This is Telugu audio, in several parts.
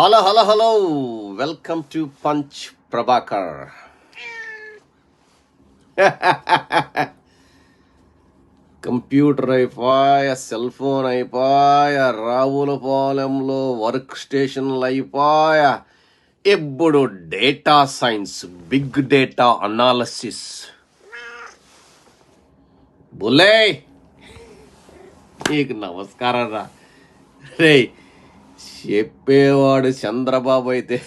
Hello hello hello. Welcome to punch Prabhakar computer అయిపోయ cell phone అయిపోయ రావులపాలెంలో వర్క్ స్టేషన్లు అయిపోయ. ఇప్పుడు data science big data analysis బులే నీకు నమస్కారం రా. రే చెప్పేవాడు చంద్రబాబు అయితే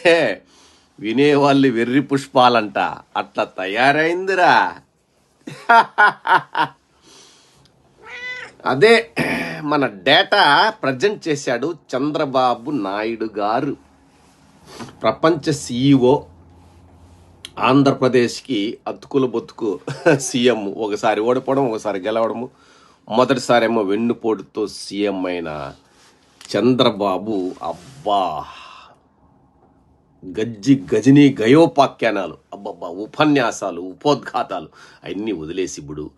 వినేవాళ్ళు వెర్రి పుష్పాలంట. అట్లా తయారైందిరా. అదే మన డేటా ప్రజెంట్ చేశాడు చంద్రబాబు నాయుడు గారు. ప్రపంచ సీఈఓ ఆంధ్రప్రదేశ్కి అతుకుల బతుకు సీఎం. ఒకసారి ఓడిపోవడం ఒకసారి గెలవడము మొదటిసారేమో వెన్నుపోటుతో సీఎం అయిన. చంద్రబాబు అబ్బా. గజ్జి గజని గయోపాఖ్యానాలు. అబ్బబ్బా ఉపన్యాసాలు ఉపోద్ఘాతాలు అవన్నీ వదిలేసి ఇప్పుడు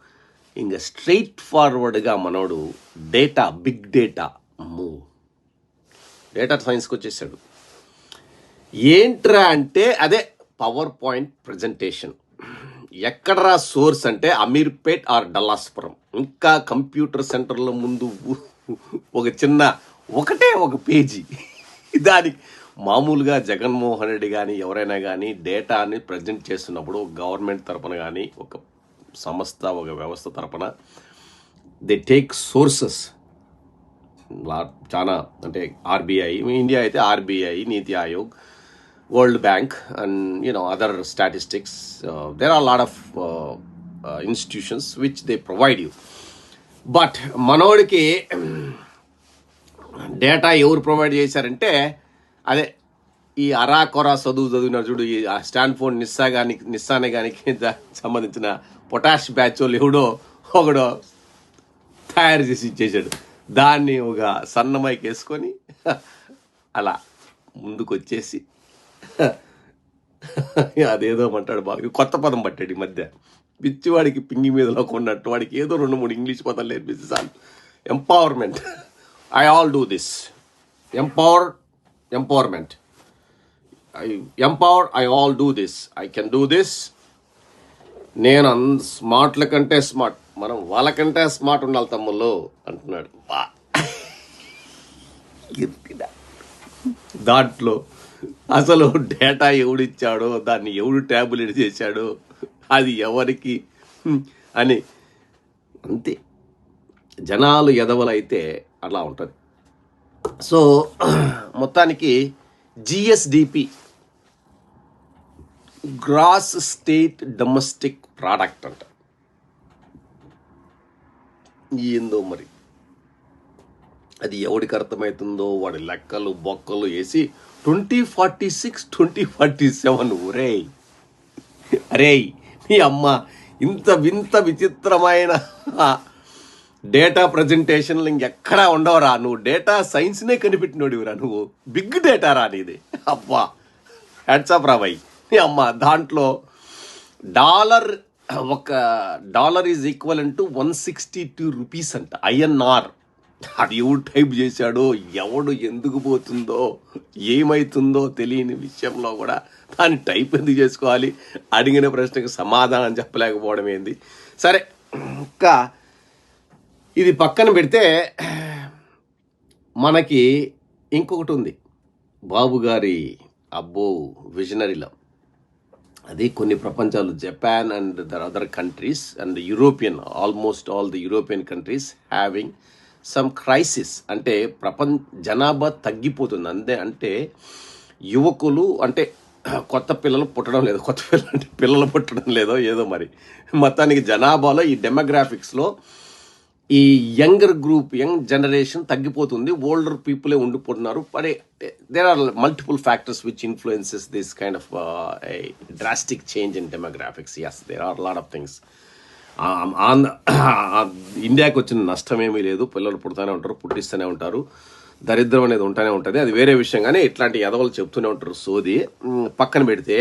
ఇంకా స్ట్రైట్ ఫార్వర్డ్గా మనోడు డేటా బిగ్ డేటా అమ్మో డేటా సైన్స్కి వచ్చేసాడు. ఏంట్రా అంటే అదే పవర్ పాయింట్ ప్రజెంటేషన్. ఎక్కడరా సోర్స్ అంటే అమీర్పేట్ ఆర్ డల్లాస్పురం. ఇంకా కంప్యూటర్ సెంటర్ల ముందు ఒక చిన్న ఒకటే ఒక పేజీ. దానికి మామూలుగా జగన్మోహన్ రెడ్డి కానీ ఎవరైనా కానీ డేటాని ప్రజెంట్ చేస్తున్నప్పుడు గవర్నమెంట్ తరపున కానీ ఒక సంస్థ ఒక వ్యవస్థ తరపున దే టేక్ సోర్సెస్. చాలా అంటే ఆర్బీఐ ఇండియా అయితే RBI NITI Aayog world bank and UNO other statistics there are lot of institutions which they provide you but మనోడికి డేటా ఎవరు ప్రొవైడ్ చేశారంటే అదే ఈ అరా కొరా చదువు చదివిన చూడు ఈ స్టాన్ఫోర్డ్ నిస్సా కానీ నిస్సానే కానీ సంబంధించిన పొటాష్ బ్యాచ్ ఎవడో ఒకడో తయారు చేసి ఇచ్చేసాడు దాన్ని ఒక సన్నమైకి వేసుకొని అలా ముందుకు వచ్చేసి అదేదో అంటాడు బాగా కొత్త పదం పట్టాడు ఈ మధ్య. పిచ్చివాడికి పింగి మీదలో కొన్నట్టు వాడికి ఏదో రెండు మూడు ఇంగ్లీష్ పదాలు నేర్పిస్తే చాలు. Empowerment I'll do this empower empowerment I empower I'll do this I can do this నేను అన్ స్మార్ట్ల కంటే స్మార్ట్ మనం వాళ్ళకంటే స్మార్ట్ ఉండాలి తమ్ముళ్ళు అంటున్నాడు. బా. దాంట్లో అసలు డేటా ఎవడిచ్చాడో దాన్ని ఎవడు ట్యాబ్లెట్ చేశాడో అది ఎవరికి? అని. అంతే. జనాలు ఎదవలైతే అలా ఉంటుంది. సో మొత్తానికి GSDP gross state domestic product అంట. ఏందో మరి? అది ఎవడికి అర్థమవుతుందో వాడి లెక్కలు బొక్కలు వేసి twenty forty six twenty forty seven ఒరే అరే మీ అమ్మ ఇంత వింత విచిత్రమైన డేటా ప్రజెంటేషన్లు ఇంకెక్కడా ఉండవురా. నువ్వు డేటా సైన్స్నే కనిపెట్టినోడివిరా నువ్వు. బిగ్ డేటా రా నీది. అబ్బా. హెడ్సప్ రా భయ్ నీ అమ్మ దాంట్లో డాలర్ ఒక dollar is equal to one sixty two rupees అంట ఐఎన్ఆర్ అది ఎవడు టైప్ చేశాడో ఎవడు ఎందుకు పోతుందో ఏమైతుందో తెలియని విషయంలో కూడా దాన్ని టైప్ ఎందుకు చేసుకోవాలి? అడిగిన ప్రశ్నకు సమాధానం చెప్పలేకపోవడం ఏంది? సరే ఇంకా ఇది పక్కన పెడితే మనకి ఇంకొకటి ఉంది. బాబు గారి అబ్బో విజనరీలో అది కొన్ని ప్రపంచాలు Japan and there other countries and European almost all the European countries having some crisis. అంటే ప్రపంచ జనాభా తగ్గిపోతుంది. అంతే అంటే యువకులు అంటే కొత్త పిల్లలు పుట్టడం లేదు. కొత్త పిల్లలు అంటే పిల్లలు పుట్టడం లేదో ఏదో మరి. మొత్తానికి జనాభాలో ఈ డెమోగ్రాఫిక్స్లో ఈ యంగర్ గ్రూప్ యంగ్ జనరేషన్ తగ్గిపోతుంది. ఓల్డర్ పీపులే ఉండిపోతున్నారు. మరి there are multiple factors which influences this kind of drastic change in demographics yes there are lot of things Andhra ఇండియాకి వచ్చిన నష్టం ఏమీ లేదు. పిల్లలు పుడతానే ఉంటారు పుట్టిస్తూనే ఉంటారు. దరిద్రం అనేది ఉంటానే ఉంటుంది. అది వేరే విషయం. కానీ ఇట్లాంటి ఎదవలు చెప్తూనే ఉంటారు. సోది పక్కన పెడితే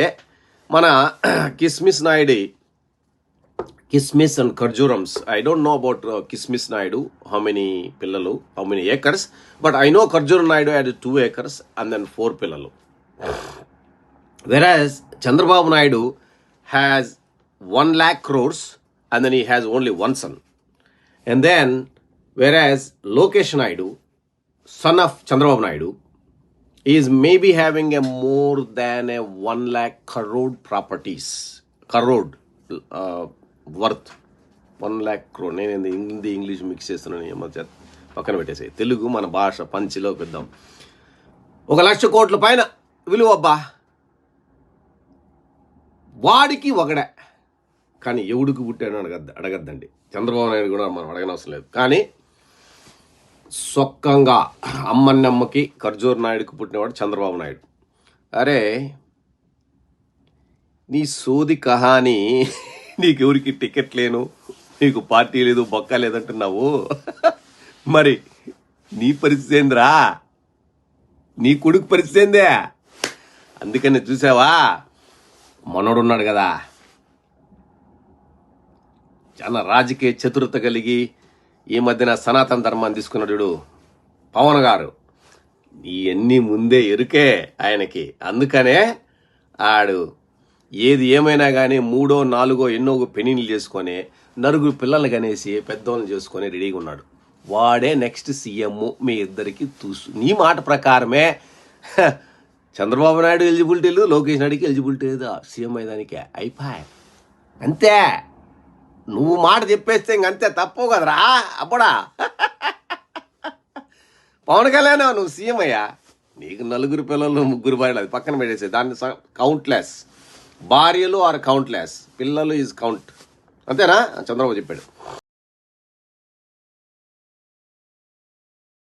మన కిస్మిస్ నాయుడి కిస్మిస్ and ఖర్జూరమ్స్ I don't know about Kismis Naidu how many పిల్లలు how many acres but I know Kharjura Naidu had two acres and then four పిల్లలు whereas Chandrababu Naidu has one lakh crores and then he has only one son. And then, whereas Lokesh Naidu, son of Chandrababu Naidu, is maybe having a more than a one lakh crore properties, crore worth one lakh crore నేను హిందీ ఇంగ్లీష్ మిక్స్ చేస్తున్నాను ఏమో పక్కన పెట్టేసాయి. తెలుగు మన భాష పంచిలో పెద్దాం. ఒక లక్ష కోట్ల పైన విలువ అబ్బా. వాడికి ఒకడే. కానీ ఎవడికి పుట్టాడు అడగద్దు అడగద్దండి. చంద్రబాబు నాయుడు కూడా మనం అడగనవసరం లేదు. కానీ సొక్కంగా అమ్మన్నమ్మకి ఖర్జూర్ నాయుడుకి పుట్టినవాడు చంద్రబాబు నాయుడు. అరే నీ సోది కహాని నీకెవరికి టికెట్ లేను? నీకు పార్టీ లేదు బొక్క లేదంటున్నావు మరి నీ పరిస్థితి ఏందిరా? నీ కొడుకు పరిస్థితి ఏందే? అందుకని చూసావా? మనోడున్నాడు కదా. చాలా రాజకీయ చతురత కలిగి ఈ మధ్యన సనాతన ధర్మాన్ని తీసుకున్నాడు పవన్ గారు. ఇవన్నీ ముందే ఎరుకే ఆయనకి. అందుకనే ఆడు ఏది ఏమైనా కానీ మూడో నాలుగో ఎన్నో పెనిన్లు చేసుకొని నలుగురు పిల్లల్ని కనేసి పెద్దోళ్ళని చేసుకొని రెడీగా ఉన్నాడు. వాడే నెక్స్ట్ సీఎం మీ ఇద్దరికి తూసు. నీ మాట ప్రకారమే. చంద్రబాబు నాయుడు ఎలిజిబిలిటీ లేదు లోకేష్ నాయుడుకి ఎలిజిబిలిటీ లేదు? సీఎం అయ్యేదానికి అయిపోయి. అంతే. నువ్వు మాట చెప్పేస్తే ఇంకంతే తప్పు కదరా. అప్పుడా పవన్ కళ్యాణ్ నువ్వు సీఎం అయ్యా. నీకు నలుగురు పిల్లలు ముగ్గురు భార్యలు అది పక్కన పెట్టేసే దాన్ని కౌంట్లెస్ భార్యలు ఆర్ కౌంట్లెస్ పిల్లలు ఈజ్ కౌంట్. అంతేనా? చంద్రబాబు చెప్పాడు.